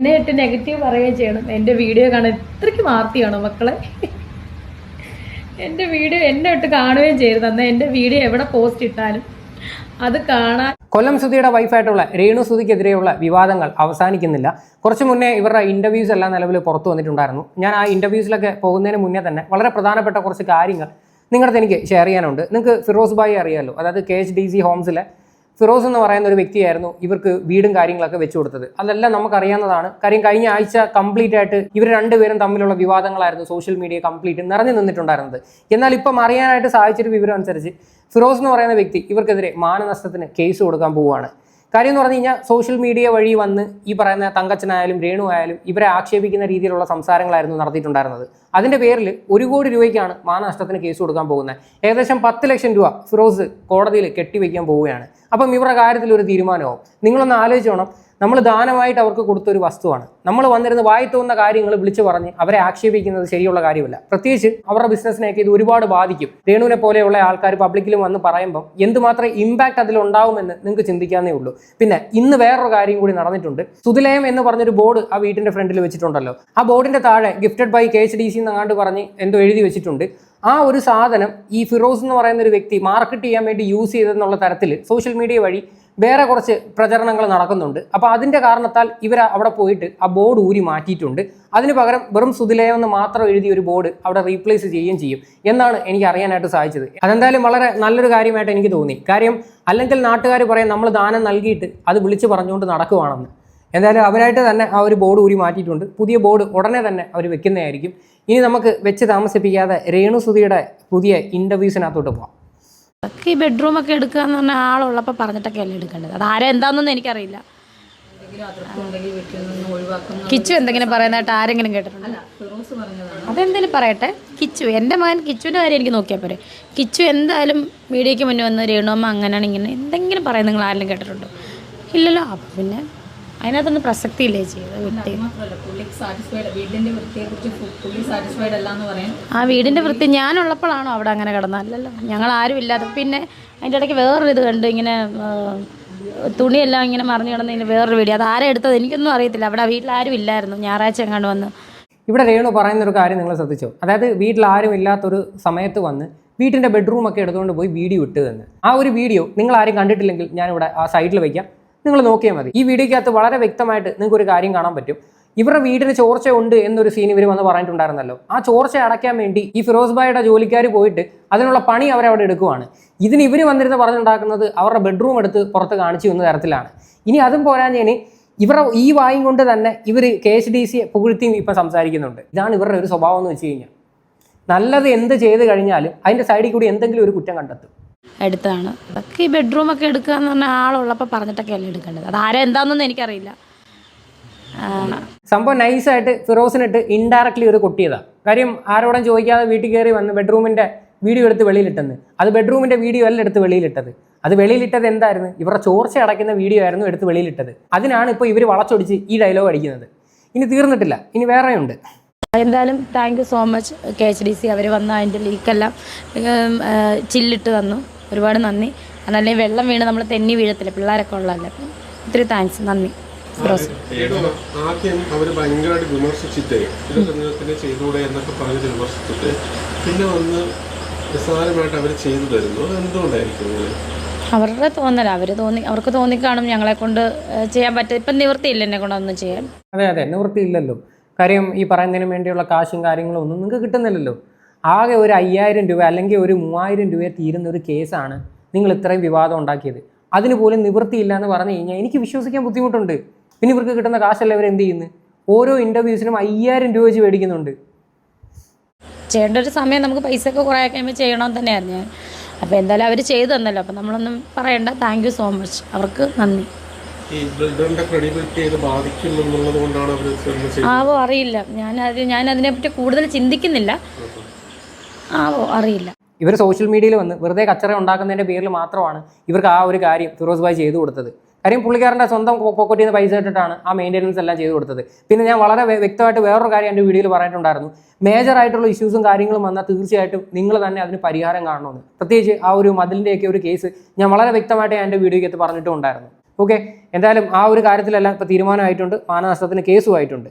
എന്നെ ഇട്ട് നെഗറ്റീവ് പറയുകയും ചെയ്യണം. എന്റെ വീഡിയോ കാണാൻ ഇത്രയ്ക്ക് മാർത്തിയാണോ മക്കളെ? എന്റെ വീഡിയോ എന്നെ ഇട്ട് കാണുകയും ചെയ്യരുത്. എന്നാൽ എന്റെ വീഡിയോ എവിടെ പോസ്റ്റ് ഇട്ടാലും അത് കാണാൻ കൊല്ലം സുധിയുടെ വൈഫായിട്ടുള്ള രേണു സുധിക്കെതിരെയുള്ള വിവാദങ്ങൾ അവസാനിക്കുന്നില്ല. കുറച്ച് മുന്നേ ഇവരുടെ ഇന്റർവ്യൂസ് എല്ലാം നിലവിൽ പുറത്തു വന്നിട്ടുണ്ടായിരുന്നു. ഞാൻ ആ ഇന്റർവ്യൂസിലൊക്കെ പോകുന്നതിന് മുന്നേ തന്നെ വളരെ പ്രധാനപ്പെട്ട കുറച്ച് കാര്യങ്ങൾ നിങ്ങളുടെ എനിക്ക് ഷെയർ ചെയ്യാനുണ്ട്. നിങ്ങൾക്ക് ഫിറോസ് ബായി അറിയാമല്ലോ അതായത് കെ എച്ച് ഡി സി ഹോംസിലെ ഫിറോസ് എന്ന് പറയുന്ന ഒരു വ്യക്തിയായിരുന്നു ഇവർക്ക് വീടും കാര്യങ്ങളൊക്കെ വെച്ചു കൊടുത്തത്. അതെല്ലാം നമുക്കറിയാവുന്നതാണ്. കാര്യം കഴിഞ്ഞ ആഴ്ച കംപ്ലീറ്റ് ആയിട്ട് ഇവർ രണ്ടുപേരും തമ്മിലുള്ള വിവാദങ്ങളായിരുന്നു സോഷ്യൽ മീഡിയ കംപ്ലീറ്റ് നിറഞ്ഞു നിന്നിട്ടുണ്ടായിരുന്നത്. എന്നാൽ ഇപ്പം അറിയാനായിട്ട് സാധിച്ചൊരു വിവരം അനുസരിച്ച് ഫിറോസ് എന്ന് പറയുന്ന വ്യക്തി ഇവർക്കെതിരെ മാനനഷ്ടത്തിന് കേസ് കൊടുക്കാൻ പോവുകയാണ്. കാര്യം എന്ന് പറഞ്ഞു കഴിഞ്ഞാൽ സോഷ്യൽ മീഡിയ വഴി വന്ന് ഈ പറയുന്ന തങ്കച്ചനായാലും രേണു ആയാലും ഇവരെ ആക്ഷേപിക്കുന്ന രീതിയിലുള്ള സംസാരങ്ങളായിരുന്നു നടത്തിയിട്ടുണ്ടായിരുന്നത്. അതിന്റെ പേരിൽ ഒരു കോടി രൂപയ്ക്കാണ് മാനനഷ്ടത്തിന് കേസ് കൊടുക്കാൻ പോകുന്നത്. ഏകദേശം പത്ത് ലക്ഷം രൂപ ഫിറോസ് കോടതിയിൽ കെട്ടിവെക്കാൻ പോവുകയാണ്. അപ്പം ഇവരുടെ കാര്യത്തിൽ ഒരു തീരുമാനമാവും നിങ്ങളൊന്ന് ആലോചിച്ചോണം നമ്മൾ ദാനമായിട്ട് അവർക്ക് കൊടുത്തൊരു വസ്തുവാണ്. നമ്മൾ വന്നിരുന്ന് വായി തോന്നുന്ന കാര്യങ്ങൾ വിളിച്ചു പറഞ്ഞ് അവരെ ആക്ഷേപിക്കുന്നത് ശരിയുള്ള കാര്യമല്ല. പ്രത്യേകിച്ച് അവരുടെ ബിസിനസ്സിനെയൊക്കെ ഇത് ഒരുപാട് ബാധിക്കും. രേണുവിനെ പോലെയുള്ള ആൾക്കാർ പബ്ലിക്കിലും വന്ന് പറയുമ്പം എന്തുമാത്രം ഇമ്പാക്ട് അതിലുണ്ടാവുമെന്ന് നിങ്ങൾക്ക് ചിന്തിക്കാന്നേ ഉള്ളൂ. പിന്നെ ഇന്ന് വേറൊരു കാര്യം കൂടി നടന്നിട്ടുണ്ട്. സുതിലയം എന്ന് പറഞ്ഞൊരു ബോർഡ് ആ വീട്ടിന്റെ ഫ്രണ്ടിൽ വെച്ചിട്ടുണ്ടല്ലോ. ആ ബോർഡിന്റെ താഴെ gifted by K H D C എന്നങ്ങാണ്ട് പറഞ്ഞ് എന്തോ എഴുതി വെച്ചിട്ടുണ്ട്. ആ ഒരു സാധനം ഈ ഫിറോസ് എന്ന് പറയുന്ന ഒരു വ്യക്തി മാർക്കറ്റ് ചെയ്യാൻ വേണ്ടി യൂസ് ചെയ്തെന്നുള്ള തരത്തിൽ സോഷ്യൽ മീഡിയ വഴി വേറെ കുറച്ച് പ്രചരണങ്ങൾ നടക്കുന്നുണ്ട്. അപ്പോൾ അതിന്റെ കാരണത്താൽ ഇവർ അവിടെ പോയിട്ട് ആ ബോർഡ് ഊരി മാറ്റിയിട്ടുണ്ട്. അതിന് പകരം വെറും സുതിലയം എന്ന് മാത്രം എഴുതിയ ഒരു ബോർഡ് അവിടെ റീപ്ലേസ് ചെയ്യുകയും ചെയ്യും. എന്നാണ് എനിക്ക് അറിയാനായിട്ട് സാധിച്ചത്. അതെന്തായാലും വളരെ നല്ലൊരു കാര്യമായിട്ട് എനിക്ക് തോന്നി. കാര്യം അല്ലെങ്കിൽ നാട്ടുകാർ പറയും നമ്മൾ ദാനം നൽകിയിട്ട് അത് വിളിച്ച് പറഞ്ഞുകൊണ്ട് നടക്കുവാണെന്ന്. എന്തായാലും അവരായിട്ട് തന്നെ ആ ഒരു ബോർഡ് ഊരി മാറ്റിയിട്ടുണ്ട്. പുതിയ ബോർഡ് ഉടനെ തന്നെ അവർ വെക്കുന്നതായിരിക്കും. ഇനി നമുക്ക് വെച്ച് താമസിപ്പിക്കാതെ രേണു സുധിയുടെ പുതിയ ഇന്റർവ്യൂസിനകത്തോട്ട് പോകാം ഈ ബെഡ്റൂമൊക്കെ എടുക്കുക എന്ന് പറഞ്ഞാൽ ആളുള്ളപ്പോൾ പറഞ്ഞിട്ടൊക്കെ അല്ലേ എടുക്കേണ്ടത്? അത് ആരാ എന്താണെന്നൊന്നും എനിക്കറിയില്ല. കിച്ചു എന്തെങ്കിലും പറയുന്നതായിട്ട് ആരെങ്കിലും കേട്ടിട്ടുണ്ടോ? അതെന്തെങ്കിലും പറയട്ടെ. കിച്ചു എന്റെ മകൻ കിച്ചുവിന്റെ കാര്യം എനിക്ക് നോക്കിയാൽ പോരെ. കിച്ചു എന്തായാലും മീഡിയയ്ക്ക് മുന്നേ വന്ന് രേണുമ്മ അങ്ങനെയാണ് ഇങ്ങനെ എന്തെങ്കിലും പറയാൻ നിങ്ങൾ ആരെങ്കിലും കേട്ടിട്ടുണ്ടോ? ഇല്ലല്ലോ. അപ്പം പിന്നെ അതിനകത്തൊന്നും പ്രസക്തിയില്ലേ ചെയ്ത് വിട്ട്? ആ വീടിന്റെ വൃത്തി ഞാനുള്ളപ്പോഴാണോ അവിടെ അങ്ങനെ കിടന്നത്? അല്ലല്ലോ ഞങ്ങൾ ആരും ഇല്ലാതെ പിന്നെ അതിന്റെ ഇടയ്ക്ക് വേറൊരു ഇത് കണ്ടു ഇങ്ങനെ തുണിയെല്ലാം ഇങ്ങനെ മറിഞ്ഞു കിടന്നതിന് വേറൊരു വീഡിയോ. അത് ആരാ എടുത്തത്? എനിക്കൊന്നും അറിയത്തില്ല. അവിടെ വീട്ടിൽ ആരും ഇല്ലായിരുന്നു ഞായറാഴ്ച എങ്ങാണ്ട് വന്ന്. ഇവിടെ രേണു പറയുന്ന ഒരു കാര്യം നിങ്ങൾ ശ്രദ്ധിച്ചോ? അതായത് വീട്ടിൽ ആരും ഇല്ലാത്തൊരു സമയത്ത് വന്ന് വീട്ടിന്റെ ബെഡ്റൂമൊക്കെ എടുത്തുകൊണ്ട് പോയി വീഡിയോ ഇട്ട് തന്നെ. ആ ഒരു വീഡിയോ നിങ്ങൾ ആരും കണ്ടിട്ടില്ലെങ്കിൽ ഞാനിവിടെ ആ സൈഡിൽ വയ്ക്കാം നിങ്ങൾ നോക്കിയാൽ മതി. ഈ വീഡിയോക്കകത്ത് വളരെ വ്യക്തമായിട്ട് നിങ്ങൾക്ക് ഒരു കാര്യം കാണാൻ പറ്റും. ഇവരുടെ വീട്ടിൽ ചോർച്ച ഉണ്ട് എന്നൊരു സീൻ ഇവർ വന്ന് പറഞ്ഞിട്ടുണ്ടായിരുന്നല്ലോ. ആ ചോർച്ച അടയ്ക്കാൻ വേണ്ടി ഈ ഫിറോസ് ഭായിയുടെ ജോലിക്കാർ പോയിട്ട് അതിനുള്ള പണി അവരവിടെ എടുക്കുവാണ്. ഇതിന് ഇവർ വന്നിരുന്ന് പറഞ്ഞുണ്ടാക്കുന്നത് അവരുടെ ബെഡ്റൂം എടുത്ത് പുറത്ത് കാണിച്ചു എന്ന തരത്തിലാണ്. ഇനി അതും പോരാഞ്ഞതിന് ഇവരുടെ ഈ വായും കൊണ്ട് തന്നെ ഇവർ കെ എച്ച് ഡി സിയെ പുകഴ്ത്തിയും ഇപ്പം സംസാരിക്കുന്നുണ്ട്. ഇതാണ് ഇവരുടെ ഒരു സ്വഭാവം എന്ന് വെച്ച് കഴിഞ്ഞാൽ. നല്ലത് എന്ത് ചെയ്ത് കഴിഞ്ഞാലും അതിന്റെ സൈഡിൽ കൂടി എന്തെങ്കിലും ഒരു കുറ്റം കണ്ടെത്തും. എടുത്തതാണ് അതൊക്കെ ഈ ബെഡ്റൂമൊക്കെ എടുക്കുക എന്ന് പറഞ്ഞാൽ ആളുള്ളപ്പോൾ പറഞ്ഞിട്ടൊക്കെ അല്ലേ എടുക്കേണ്ടത്. അത് ആരെന്താണെന്നൊന്നും എനിക്കറിയില്ല. ആ, സംഭവം നൈസായിട്ട് ഫിറോസിനിട്ട് ഇൻഡയറക്ട്ലി ഒരു കൊട്ടിയതാണ് കാര്യം ആരോടും ചോദിക്കാതെ വീട്ടിൽ കയറി വന്ന് ബെഡ്റൂമിന്റെ വീഡിയോ എടുത്ത് വെളിയിലിട്ടെന്ന്. അത് ബെഡ്റൂമിന്റെ വീഡിയോ അല്ല എടുത്ത് വെളിയിലിട്ടത്. അത് വെളിയിലിട്ടത് എന്തായിരുന്നു? ഇവരുടെ ചോർച്ച അടയ്ക്കുന്ന വീഡിയോ ആയിരുന്നു എടുത്ത് വെളിയിലിട്ടത്. അതിനാണ് ഇപ്പോൾ ഇവർ വളച്ചൊടിച്ച് ഈ ഡയലോഗ് അടിക്കുന്നത്. ഇനി തീർന്നിട്ടില്ല. ഇനി വേറെയുണ്ട്. എന്തായാലും thank you so much K H D C അവർ വന്ന് അതിന്റെ ലീക്കെല്ലാം ചില്ലിട്ട് തന്നു. ഒരുപാട് നന്ദി. അതല്ലെങ്കിൽ വെള്ളം വീണ് നമ്മൾ തെന്നി വീഴത്തില്ല? പിള്ളേരൊക്കെ ഉള്ളതല്ലേ? അപ്പം ഒത്തിരി താങ്ക്സ്. നന്ദി. ഫിറോസ്. ആദ്യം അവർ ഭയങ്കരമായിട്ട് വിമർശിച്ചിട്ട് ഇതൊക്കെ നിങ്ങൾക്ക് ചെയ്തുകൂടെ എന്നൊക്കെ പറഞ്ഞിട്ട് വിമർശിച്ചിട്ട്. പിന്നെ വന്ന് നിസ്സാരമായിട്ട് അവർ ചെയ്തു തരുന്നു. എന്തുകൊണ്ടായിരിക്കും അവരുടെ തോന്നല. അവർ തോന്നി അവർക്ക് തോന്നിക്കാണും ഞങ്ങളെ കൊണ്ട് ചെയ്യാൻ പറ്റും ഇപ്പം നിവൃത്തിയില്ല എന്നെ കൊണ്ടൊന്നും ചെയ്യാൻ. അതെ അതെ. നിവൃത്തിയില്ലല്ലോ. കാര്യം ഈ പറയുന്നതിന് വേണ്ടിയുള്ള കാശും കാര്യങ്ങളും ഒന്നും നിങ്ങൾക്ക് കിട്ടുന്നില്ലല്ലോ. ആകെ ഒരു അയ്യായിരം രൂപ അല്ലെങ്കിൽ ഒരു മൂവായിരം രൂപ തീരുന്ന ഒരു കേസാണ് നിങ്ങൾ ഇത്രയും വിവാദം ഉണ്ടാക്കിയത്. അതിന് പോലും നിവൃത്തിയില്ല എന്ന് പറഞ്ഞു കഴിഞ്ഞാൽ എനിക്ക് വിശ്വസിക്കാൻ ബുദ്ധിമുട്ടുണ്ട്. പിന്നെ ഇവർക്ക് കിട്ടുന്ന കാശല്ല ഇവർ എന്ത് ചെയ്യുന്നു? ഓരോ ഇന്റർവ്യൂസിനും അയ്യായിരം രൂപ വെച്ച് മേടിക്കുന്നുണ്ട്. ചെയ്യേണ്ട ഒരു സമയം നമുക്ക് പൈസ ഒക്കെ കുറേ കഴിയുമ്പോൾ ചെയ്യണമെന്ന് തന്നെയായിരുന്നു ഞാൻ. അപ്പോൾ എന്തായാലും അവർ ചെയ്തു തന്നല്ലോ. അപ്പോൾ നമ്മളൊന്നും പറയണ്ട. താങ്ക് യു സോ മച്ച് അവർക്ക് നന്ദി. ആവോ അറിയില്ല. ഞാനത് ഞാൻ അതിനെപ്പറ്റി കൂടുതൽ ചിന്തിക്കുന്നില്ല. അറിയില്ല. ഇവർ സോഷ്യൽ മീഡിയയിൽ വന്ന് വെറുതെ കച്ചറ ഉണ്ടാക്കുന്നതിന്റെ പേരിൽ മാത്രമാണ് ഇവർക്ക് ആ ഒരു കാര്യം ഫിറോസ് ഭായ് ചെയ്തു കൊടുത്തത്. കാര്യം പുള്ളിക്കാരന്റെ സ്വന്തം പോക്കറ്റിൽ നിന്ന് പൈസ ഇട്ടിട്ടാണ് ആ മെയിന്റെനൻസ് എല്ലാം ചെയ്തു കൊടുത്തത്. പിന്നെ ഞാൻ വളരെ വ്യക്തമായിട്ട് വേറൊരു കാര്യം എന്റെ വീഡിയോയിൽ പറഞ്ഞിട്ടുണ്ടായിരുന്നു. മേജർ ആയിട്ടുള്ള ഇഷ്യൂസും കാര്യങ്ങളും വന്നാൽ തീർച്ചയായിട്ടും നിങ്ങൾ തന്നെ അതിന് പരിഹാരം കാണണമെന്ന്. പ്രത്യേകിച്ച് ആ ഒരു മതിലിന്റെയൊക്കെ ഒരു കേസ് ഞാൻ വളരെ വ്യക്തമായിട്ട് ഞാൻ എന്റെ വീഡിയോയ്ക്കകത്ത് പറഞ്ഞിട്ടുണ്ടായിരുന്നു ഓക്കെ എന്തായാലും ആ ഒരു കാര്യത്തിലെല്ലാം ഇപ്പോൾ തീരുമാനമായിട്ടുണ്ട്. മാനനഷ്ടത്തിന് കേസുമായിട്ടുണ്ട്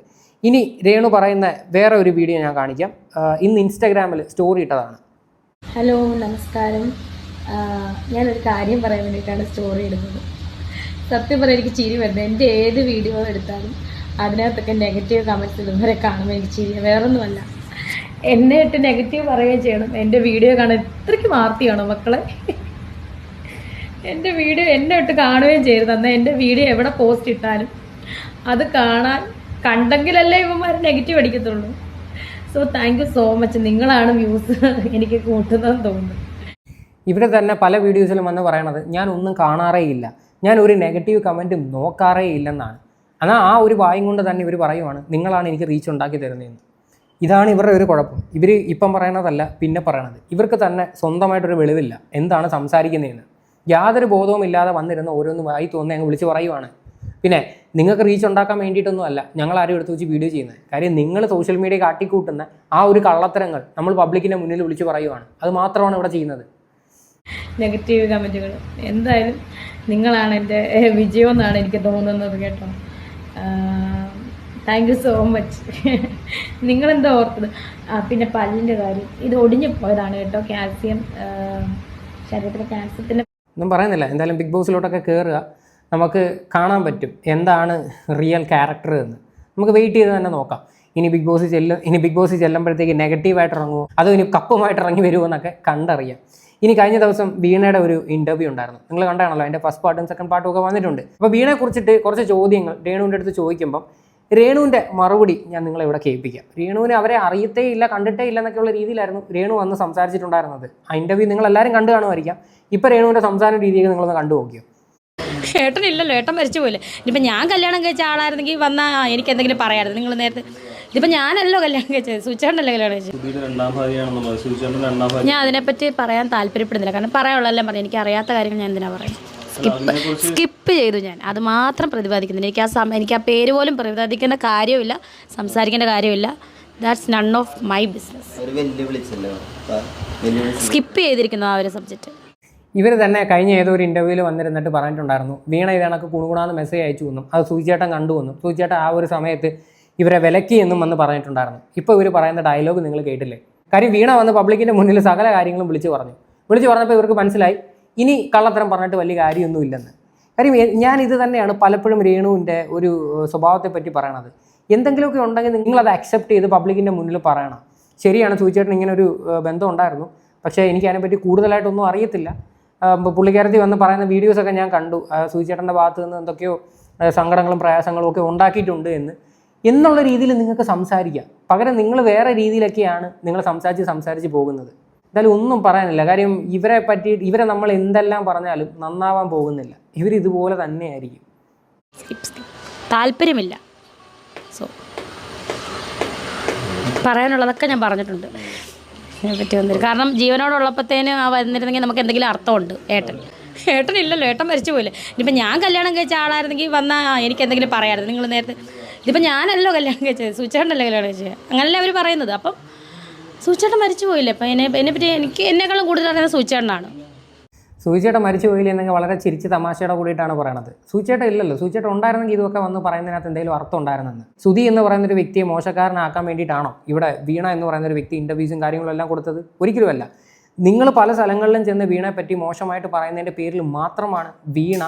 ഇനി രേണു പറയുന്ന വേറെ ഒരു വീഡിയോ ഞാൻ കാണിക്കാം. ഇന്ന് ഇൻസ്റ്റാഗ്രാമിൽ സ്റ്റോറി ഇട്ടതാണ്. ഹലോ നമസ്കാരം. ഞാനൊരു കാര്യം പറയാൻ വേണ്ടിയിട്ടാണ് സ്റ്റോറി ഇടുന്നത്. സത്യം പറയാൻ എനിക്ക് ചിരി വരുന്നത്. എന്റെ ഏത് വീഡിയോ എടുത്താലും അതിനകത്തൊക്കെ നെഗറ്റീവ് കമന്റ്സ് ഇടുന്നവരെ കാണുമ്പോൾ എനിക്ക് ചിരി വേറൊന്നുമല്ല. എന്നെ ഇട്ട് നെഗറ്റീവ് പറയുകയും ചെയ്യണം. എന്റെ വീഡിയോ കാണാൻ ഇത്രയ്ക്ക് മാർത്തിയാണോ മക്കളെ? എന്റെ വീഡിയോ എന്നെ ഇട്ട് കാണുകയും ചെയ്യരുത്. എന്നാൽ എന്റെ വീഡിയോ എവിടെ പോസ്റ്റ് ഇട്ടാലും അത് കാണാൻ കണ്ടെങ്കിലല്ലേ ഇവന്മാർ negative അടിക്കത്തുള്ളൂ. So thank you so much നിങ്ങളാണ് വ്യൂസ് എനിക്ക് കൂട്ടുന്നതെന്ന് തോന്നുന്നു. ഇവിടെ തന്നെ പല വീഡിയോസിലും വന്ന് പറയണത് ഞാൻ ഒന്നും കാണാറേ ഇല്ല. ഞാൻ ഒരു നെഗറ്റീവ് കമന്റും നോക്കാറേ ഇല്ലെന്നാണ്. എന്നാൽ ആ ഒരു വായും കൊണ്ട് തന്നെ ഇവർ പറയുവാണ് നിങ്ങളാണ് എനിക്ക് റീച്ച് ഉണ്ടാക്കി തരുന്നതെന്ന്. ഇതാണ് ഇവരുടെ ഒരു കുഴപ്പം. ഇവർ ഇപ്പം പറയണതല്ല പിന്നെ പറയണത്. ഇവർക്ക് തന്നെ സ്വന്തമായിട്ടൊരു വെളിവില്ല എന്താണ് സംസാരിക്കുന്നതെന്ന്. യാതൊരു ബോധവും ഇല്ലാതെ വന്നിരുന്ന ഓരോന്ന് വായി തോന്നുന്ന അങ്ങ് വിളിച്ച് പറയുവാണ്. പിന്നെ നിങ്ങൾക്ക് റീച്ച് ഉണ്ടാക്കാൻ വേണ്ടിയിട്ടൊന്നും അല്ല. ഞങ്ങൾ ആരും എടുത്ത് വെച്ച് വീഡിയോ ചെയ്യുന്നത്. കാര്യം നിങ്ങൾ സോഷ്യൽ മീഡിയ കാട്ടിക്കൂട്ടുന്ന ആ ഒരു കള്ളത്തരങ്ങൾ നമ്മൾ പബ്ലിക്കിന്റെ മുന്നിൽ വിളിച്ച് പറയുവാണ്. അത് മാത്രമാണ് ഇവിടെ ചെയ്യുന്നത്. നെഗറ്റീവ് കമന്റുകൾ എന്തായാലും നിങ്ങളാണ് എന്റെ വിജയം എന്നാണ് എനിക്ക് തോന്നുന്നത് കേട്ടോ. താങ്ക് യു സോ മച്ച് നിങ്ങളെന്താ ഓർത്തത്? ആ പിന്നെ പല്ലിന്റെ കാര്യം. ഇത് ഒടിഞ്ഞു പോയതാണ് കേട്ടോ കാൽസ്യം ശരീരത്തിലെ കാൽസ്യത്തിന്റെ ഒന്നും പറയുന്നില്ല. എന്തായാലും ബിഗ് ബോസിലോട്ടൊക്കെ കയറുക നമുക്ക് കാണാൻ പറ്റും എന്താണ് റിയൽ ക്യാരക്ടർ എന്ന്. നമുക്ക് വെയിറ്റ് ചെയ്ത് തന്നെ നോക്കാം. ഇനി ബിഗ് ബോസ് ചെല്ലും ഇനി ബിഗ് ബോസ് ചെല്ലുമ്പോഴത്തേക്ക് നെഗറ്റീവായിട്ട് ഇറങ്ങുമോ അതോ ഇനി കപ്പുമായിട്ട് ഇറങ്ങി വരുമോ എന്നൊക്കെ കണ്ടറിയാം. ഇനി കഴിഞ്ഞ ദിവസം വീണയുടെ ഒരു ഇന്റർവ്യൂ ഉണ്ടായിരുന്നു. നിങ്ങൾ കണ്ടാണല്ലോ അതിന്റെ ഫസ്റ്റ് പാർട്ടും സെക്കൻഡ് പാർട്ടും ഒക്കെ വന്നിട്ടുണ്ട്. അപ്പോൾ വീണയെ കുറിച്ചിട്ട് കുറച്ച് ചോദ്യങ്ങൾ രേണുവിന്റെ അടുത്ത് ചോദിക്കുമ്പം രേണുവിന്റെ മറുപടി ഞാൻ നിങ്ങളെ ഇവിടെ കേൾപ്പിക്കാം. രേണുവിനെ അവരെ അറിയത്തേ ഇല്ല കണ്ടിട്ടേ ഇല്ല എന്നൊക്കെയുള്ള രീതിയിലായിരുന്നു രേണു വന്ന് സംസാരിച്ചിട്ടുണ്ടായിരുന്നത്. ആ ഇന്റർവ്യൂ നിങ്ങൾ എല്ലാവരും കണ്ടു കാണുമായിരിക്കാം. ഇപ്പോൾ രേണുവിന്റെ സംസാര രീതിയൊക്കെ നിങ്ങളൊന്ന് കണ്ടു നോക്കിയോ ഏട്ടനില്ലല്ലോ ഏട്ടൻ മരിച്ചു പോയില്ലേ. ഇനിയിപ്പോൾ ഞാൻ കല്യാണം കഴിച്ച ആളായിരുന്നെങ്കിൽ വന്നാൽ എനിക്ക് എന്തെങ്കിലും പറയാമായിരുന്നു. നിങ്ങൾ നേരത്തെ ഇതിപ്പോൾ ഞാനല്ലോ കല്യാണം കഴിച്ചത് സുചേട്ടനല്ലേ കല്യാണം കഴിച്ചത്? ഞാൻ അതിനെപ്പറ്റി പറയാൻ താല്പര്യപ്പെടുന്നില്ല കാരണം പറയാനുള്ളതെല്ലാം പറഞ്ഞു. എനിക്ക് അറിയാത്ത കാര്യങ്ങൾ ഞാൻ എന്തിനാ പറയാം സ്കിപ്പ് സ്കിപ്പ് ചെയ്തു ഞാൻ. അത് മാത്രം പ്രതിപാദിക്കുന്നില്ല. എനിക്ക് ആ സമയം എനിക്ക് ആ പേര് പോലും പ്രതിപാദിക്കേണ്ട കാര്യമില്ല സംസാരിക്കേണ്ട കാര്യമില്ല that's none of my business skip ചെയ്തിരിക്കുന്നു ആ ഒരു സബ്ജക്റ്റ്. ഇവർ തന്നെ കഴിഞ്ഞ ഏതോ ഒരു ഇന്റർവ്യൂവിൽ വന്നിരുന്നിട്ട് പറഞ്ഞിട്ടുണ്ടായിരുന്നു വീണ ഇത് കണക്ക് കുണുകുണാന്ന് മെസ്സേജ് അയച്ചു എന്നും അത് സൂചിച്ചേട്ടൻ കണ്ടു വന്നു. സൂചിച്ചേട്ടൻ ആ ഒരു സമയത്ത് ഇവരെ വിലക്കി എന്നും വന്ന് പറഞ്ഞിട്ടുണ്ടായിരുന്നു. ഇപ്പോൾ ഇവർ പറയുന്ന ഡയലോഗ് നിങ്ങൾ കേട്ടില്ലേ? കാര്യം വീണ വന്ന് പബ്ലിക്കിന്റെ മുന്നിൽ സകല കാര്യങ്ങളും വിളിച്ചു പറഞ്ഞു. വിളിച്ചു പറഞ്ഞപ്പോൾ ഇവർക്ക് മനസ്സിലായി ഇനി കള്ളത്തരം പറഞ്ഞിട്ട് വലിയ കാര്യമൊന്നും ഇല്ലെന്ന്. കാര്യം ഞാൻ ഇത് തന്നെയാണ് പലപ്പോഴും രേണുവിന്റെ ഒരു സ്വഭാവത്തെ പറ്റി പറയണത്. എന്തെങ്കിലുമൊക്കെ ഉണ്ടെങ്കിൽ നിങ്ങളത് അക്സെപ്റ്റ് ചെയ്ത് പബ്ലിക്കിന്റെ മുന്നിൽ പറയണം. ശരിയാണ് സൂചിച്ചേട്ടൻ ഇങ്ങനെ ഒരു ബന്ധം ഉണ്ടായിരുന്നു. പക്ഷേ എനിക്ക് അതിനെപ്പറ്റി കൂടുതലായിട്ടൊന്നും അറിയത്തില്ല. പുള്ളിക്കാരത്തി വന്ന് പറയുന്ന വീഡിയോസൊക്കെ ഞാൻ കണ്ടു. സൂചിച്ചേട്ടന്റെ ഭാഗത്ത് നിന്ന് എന്തൊക്കെയോ സങ്കടങ്ങളും പ്രയാസങ്ങളും ഒക്കെ ഉണ്ടാക്കിയിട്ടുണ്ട് എന്ന്. എന്നുള്ള രീതിയിൽ നിങ്ങൾക്ക് സംസാരിക്കാം. പകരം നിങ്ങൾ വേറെ രീതിയിലൊക്കെയാണ് നിങ്ങൾ സംസാരിച്ച് സംസാരിച്ച് പോകുന്നത്. എന്തായാലും ഒന്നും പറയാനില്ല. കാര്യം ഇവരെ പറ്റി ഇവരെ നമ്മൾ എന്തെല്ലാം പറഞ്ഞാലും നന്നാവാൻ പോകുന്നില്ല. ഇവർ ഇതുപോലെ തന്നെയായിരിക്കും. താല്പര്യമില്ല. സോ പറയാനുള്ളതൊക്കെ ഞാൻ പറഞ്ഞിട്ടുണ്ട്. ഇതിനെപ്പറ്റി വന്നിരുന്നു കാരണം ജീവനോടുള്ളപ്പോഴത്തേന് ആ വന്നിരുന്നെങ്കിൽ നമുക്ക് എന്തെങ്കിലും അർത്ഥമുണ്ട്. ഏട്ടൻ. ഏട്ടൻ ഇല്ലല്ലോ ഏട്ടൻ മരിച്ചു പോയില്ലേ. ഇനിയിപ്പോൾ ഞാൻ കല്യാണം കഴിച്ച ആളായിരുന്നെങ്കിൽ വന്നാൽ എനിക്ക് എന്തെങ്കിലും പറയാമായിരുന്നു. നിങ്ങൾ നേരത്തെ ഇതിപ്പോൾ ഞാനല്ലോ കല്യാണം കഴിച്ചത് സൂചേട്ടനല്ലേ കല്യാണം കഴിച്ചത്. അങ്ങനല്ലേ അവർ പറയുന്നത്. അപ്പം സൂചേട്ടൻ മരിച്ചു പോയില്ലേ? അപ്പം എന്നെ എന്നെപ്പറ്റി എനിക്ക് എന്നെക്കാളും കൂടുതൽ അറിയുന്നത് സൂചേട്ടനാണ്. സൂചിച്ചേട്ടൻ മരിച്ചു പോയില്ല എന്നൊക്കെ വളരെ ചിരിച്ച് തമാശയുടെ കൂടിയിട്ടാണ് പറയണത്. സൂചിച്ചേട്ട ഇല്ലല്ലോ. സൂചിച്ചേട്ട ഉണ്ടായിരുന്നെങ്കിൽ ഇതൊക്കെ വന്ന് പറയുന്നതിനകത്ത് എന്തെങ്കിലും അർത്ഥം ഉണ്ടായിരുന്നെന്ന്. സുധി എന്ന് പറയുന്ന ഒരു വ്യക്തിയെ മോശക്കാരനാക്കാൻ വേണ്ടിയിട്ടാണോ ഇവിടെ വീണ എന്ന് പറയുന്ന ഒരു വ്യക്തി ഇന്റർവ്യൂസും കാര്യങ്ങളും എല്ലാം കൊടുത്തത്? ഒരിക്കലുമല്ല. നിങ്ങൾ പല സ്ഥലങ്ങളിലും ചെന്ന് വീണയെ പറ്റി മോശമായിട്ട് പറയുന്നതിന്റെ പേരിൽ മാത്രമാണ് വീണ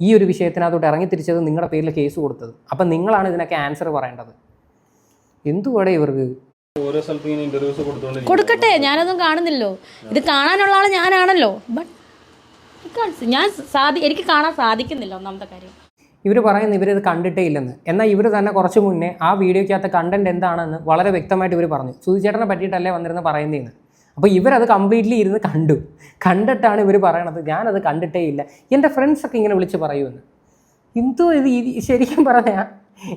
ഈ ഒരു വിഷയത്തിനകത്തോട്ട് ഇറങ്ങി തിരിച്ചത് നിങ്ങളുടെ പേരിൽ കേസ് കൊടുത്തത്. അപ്പം നിങ്ങളാണ് ഇതിനൊക്കെ ആൻസർ പറയേണ്ടത്. എന്തുവാടേ ഇവർക്ക്? ഓരോ സ്ഥലത്ത് ഇങ്ങനെ ഇന്റർവ്യൂസ് കൊടുത്തുകൊണ്ടിരിക്കും കൊടുക്കട്ടെ ഞാനൊന്നും കാണുന്നില്ലോ ഇത് കാണാനുള്ള ആൾ ഞാനാണല്ലോ. ബട്ട് ഞാൻ സാധി എനിക്ക് കാണാൻ സാധിക്കുന്നില്ല ഒന്നാമത്തെ കാര്യം. ഇവർ പറയുന്നു ഇവരിത് കണ്ടിട്ടേ ഇല്ലെന്ന് എന്നാൽ ഇവർ തന്നെ കുറച്ച് മുന്നേ ആ വീഡിയോയ്ക്കകത്ത് കണ്ടന്റ് എന്താണെന്ന് വളരെ വ്യക്തമായിട്ട് ഇവർ പറഞ്ഞു. സുധിച്ചേട്ടനെ പറ്റിയിട്ടല്ലേ വന്നിരുന്ന് പറയുന്നതെന്ന് അപ്പോൾ ഇവരത് കംപ്ലീറ്റ്ലി ഇരുന്ന് കണ്ടു. കണ്ടിട്ടാണ് ഇവർ പറയണത്. ഞാനത് കണ്ടിട്ടേ ഇല്ല എന്റെ ഫ്രണ്ട്സൊക്കെ ഇങ്ങനെ വിളിച്ച് പറയുമെന്ന്. എന്തോ ഇത് ശരിക്കും പറഞ്ഞാൽ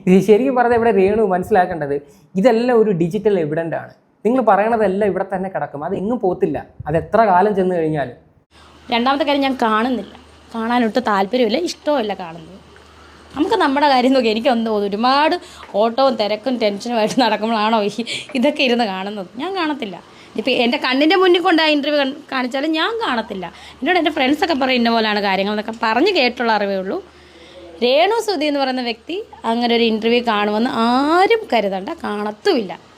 ഇത് ശരിക്കും പറഞ്ഞാൽ ഇവിടെ രേണു മനസ്സിലാക്കേണ്ടത് ഇതെല്ലാം ഒരു ഡിജിറ്റൽ എവിഡന്റ് ആണ്. നിങ്ങൾ പറയണതെല്ലാം ഇവിടെ തന്നെ കിടക്കും. അത് എങ്ങും പോത്തില്ല. അത് എത്ര കാലം ചെന്ന് കഴിഞ്ഞാലും. രണ്ടാമത്തെ കാര്യം ഞാൻ കാണുന്നില്ല. കാണാനൊട്ട് താല്പര്യമില്ല ഇഷ്ടമില്ല കാണുന്നത്. നമുക്ക് നമ്മുടെ കാര്യം നോക്കി എനിക്ക് ഒന്ന് ഒരുപാട് ഓട്ടവും തിരക്കും ടെൻഷനുമായിട്ട് നടക്കുമ്പോഴാണോ ഈ ഇതൊക്കെ ഇരുന്ന് കാണുന്നത്. ഞാൻ കാണത്തില്ല. ഇപ്പോൾ എന്റെ കണ്ണിന്റെ മുന്നിൽ കൊണ്ട് ആ ഇന്റർവ്യൂ കാണിച്ചാലും ഞാൻ കാണത്തില്ല. എന്നോട് എന്റെ ഫ്രണ്ട്സൊക്കെ പറയും ഇന്ന പോലെയാണ് കാര്യങ്ങൾ എന്നൊക്കെ പറഞ്ഞ് കേട്ടുള്ള അറിവേ ഉള്ളൂ. രേണു സുധി എന്ന് പറയുന്ന വ്യക്തി അങ്ങനെ ഒരു ഇന്റർവ്യൂ കാണുമെന്ന് ആരും കരുതണ്ട കാണത്തുമില്ല.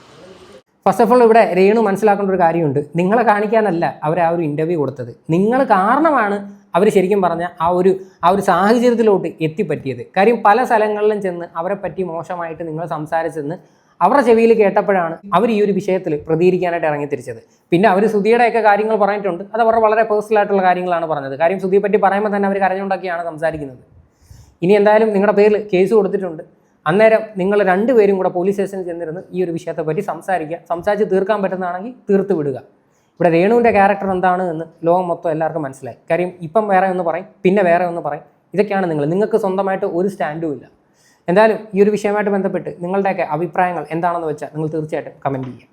ഫസ്റ്റ് ഓഫ് ഓൾ ഇവിടെ രേണു മനസ്സിലാക്കേണ്ട ഒരു കാര്യമുണ്ട്. നിങ്ങളെ കാണിക്കാനല്ല അവർ ആ ഒരു ഇന്റർവ്യൂ കൊടുത്തത്. നിങ്ങൾ കാരണമാണ് അവർ ശരിക്കും പറഞ്ഞ ആ ഒരു ആ ഒരു സാഹചര്യത്തിലോട്ട് എത്തിപ്പറ്റിയത്. കാര്യം പല സ്ഥലങ്ങളിലും ചെന്ന് അവരെ പറ്റി മോശമായിട്ട് നിങ്ങൾ സംസാരിച്ചെന്ന് അവരുടെ ചെവിയിൽ കേട്ടപ്പോഴാണ് അവർ ഈ ഒരു വിഷയത്തിൽ പ്രതികരിക്കാനായിട്ട് ഇറങ്ങി തിരിച്ചത്. പിന്നെ അവർ സുധിയുടെയൊക്കെ കാര്യങ്ങൾ പറഞ്ഞിട്ടുണ്ട്. അത് അവരുടെ വളരെ പേഴ്സണൽ ആയിട്ടുള്ള കാര്യങ്ങളാണ് പറഞ്ഞത്. കാര്യം സുധിയെപ്പറ്റി പറയുമ്പോൾ തന്നെ അവർ കരഞ്ഞുകൊണ്ടൊക്കെയാണ് സംസാരിക്കുന്നത്. ഇനി എന്തായാലും നിങ്ങളുടെ പേരിൽ കേസ് കൊടുത്തിട്ടുണ്ട്. അന്നേരം നിങ്ങൾ രണ്ടുപേരും കൂടെ പോലീസ് സ്റ്റേഷനിൽ ചെന്നിരുന്ന് ഈ ഒരു വിഷയത്തെ പറ്റി സംസാരിക്കുക. സംസാരിച്ച് തീർക്കാൻ പറ്റുന്നതാണെങ്കിൽ തീർത്ത് വിടുക. ഇവിടെ രേണുവിന്റെ ക്യാരക്ടർ എന്താണ് എന്ന് ലോകം മൊത്തം എല്ലാവർക്കും മനസ്സിലായി. കാര്യം ഇപ്പം വേറെ ഒന്ന് പറയും പിന്നെ വേറെ ഒന്ന് പറയും. ഇതൊക്കെയാണ് നിങ്ങൾ നിങ്ങൾക്ക് സ്വന്തമായിട്ട് ഒരു സ്റ്റാൻഡും ഇല്ല. എന്തായാലും ഈ ഒരു വിഷയമായിട്ട് ബന്ധപ്പെട്ട് നിങ്ങളുടെയൊക്കെ അഭിപ്രായങ്ങൾ എന്താണെന്ന് വെച്ചാൽ നിങ്ങൾ തീർച്ചയായിട്ടും കമന്റ് ചെയ്യുക.